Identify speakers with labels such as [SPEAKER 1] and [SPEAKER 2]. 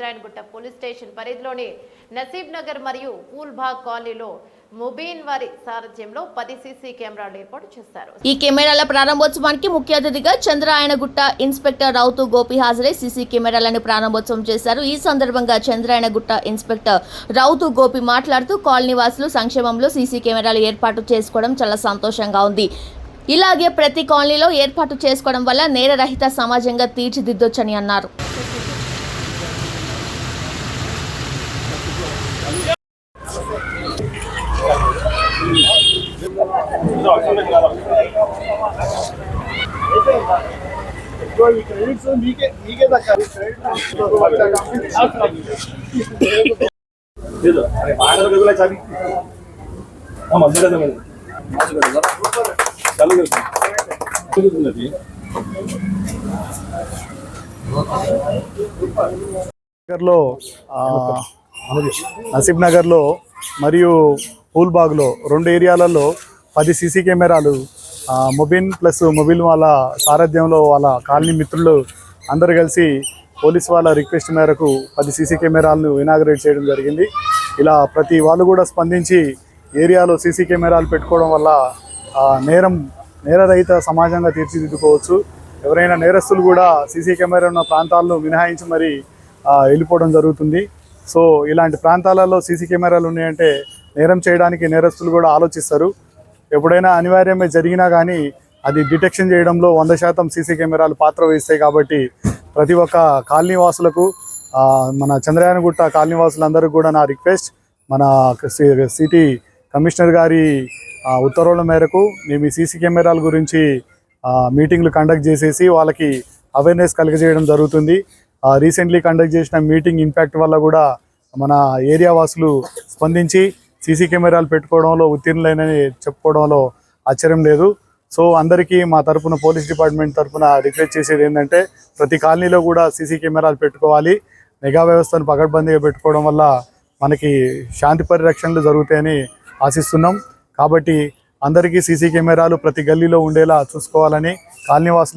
[SPEAKER 1] Chandrayangutta police station పరిధిలోని నసీబ్ నగర్ మరియు పూల్బాగ్ కాలనీలో ముబీన్ వారి సారథ్యంలో పది సీసీ కెమెరాలు ఏర్పాటు చేశారు.
[SPEAKER 2] ఈ కెమెరాల ప్రారంభోత్సవానికి ముఖ్య అతిథిగా చంద్రాయణగుట్ట ఇన్స్పెక్టర్ రౌతు గోపి హాజరై సీసీ కెమెరాలను ప్రారంభోత్సవం చేశారు. ఈ సందర్భంగా చంద్రాయణగుట్ట ఇన్స్పెక్టర్ రౌతు గోపి మాట్లాడుతూ కాలనీవాసులు సంక్షేమంలో సీసీ కెమెరాలు ఏర్పాటు చేసుకోవడం చాలా సంతోషంగా ఉంది. ఇలాగే ప్రతి కాలనీలో ఏర్పాటు చేసుకోవడం వల్ల నేరరహిత సమాజంగా తీర్చిదిద్దొచ్చని అన్నారు.
[SPEAKER 3] चालू
[SPEAKER 4] कर लो। నసీబ్ నగర్లో మరియు పూల్బాగ్లో రెండు ఏరియాలలో పది సీసీ కెమెరాలు మొబిన్ ప్లస్ మొబిల్ వాళ్ళ సారథ్యంలో వాళ్ళ కాలనీ మిత్రులు అందరు కలిసి పోలీస్ వాళ్ళ రిక్వెస్ట్ మేరకు పది సీసీ కెమెరాలను ఇనాగరేట్ చేయడం జరిగింది. ఇలా ప్రతి వాళ్ళు కూడా స్పందించి ఏరియాలో సీసీ కెమెరాలు పెట్టుకోవడం వల్ల నేరం నేరరహిత సమాజంగా తీర్చిదిద్దుకోవచ్చు. ఎవరైనా నేరస్తులు కూడా సీసీ కెమెరా ఉన్న ప్రాంతాలను మినహాయించి మరి వెళ్ళిపోవడం జరుగుతుంది. సో ఇలాంటి ప్రాంతాలలో సీసీ కెమెరాలు ఉన్నాయంటే నేరం చేయడానికి నేరస్తులు కూడా ఆలోచిస్తారు. ఎప్పుడైనా అనివార్యమే జరిగినా కానీ అది డిటెక్షన్ చేయడంలో వంద శాతం సీసీ కెమెరాలు పాత్ర వహిస్తాయి కాబట్టి ప్రతి ఒక్క కాలనీ వాసులకు మన చంద్రయానగుట్ట కాలనీవాసులందరూ కూడా నా రిక్వెస్ట్. మన సి- సిటీ కమిషనర్ గారి ఉత్తర్వుల మేరకు మేము ఈ సీసీ కెమెరాల గురించి మీటింగ్లు కండక్ట్ చేసేసి వాళ్ళకి అవేర్నెస్ కలిగజేయడం జరుగుతుంది. రీసెంట్లీ కండక్ట్ చేసిన మీటింగ్ ఇంపాక్ట్ వల్ల కూడా మన ఏరియా వాసులు స్పందించి సీసీ కెమెరాలు పెట్టుకోవడంలో ఉత్తీర్ణులైనని చెప్పుకోవడంలో ఆశ్చర్యం లేదు. సో అందరికీ మా తరపున పోలీస్ డిపార్ట్మెంట్ తరపున రిక్వెస్ట్ చేసేది ఏంటంటే ప్రతి కాలనీలో కూడా సీసీ కెమెరాలు పెట్టుకోవాలి. నిఘా వ్యవస్థను పకడ్బందీగా పెట్టుకోవడం వల్ల మనకి శాంతి పరిరక్షణలు జరుగుతాయని ఆశిస్తున్నాం. కాబట్టి అందరికీ సీసీ కెమెరాలు ప్రతి గల్లీలో ఉండేలా చూసుకోవాలని కాలనీవాసులు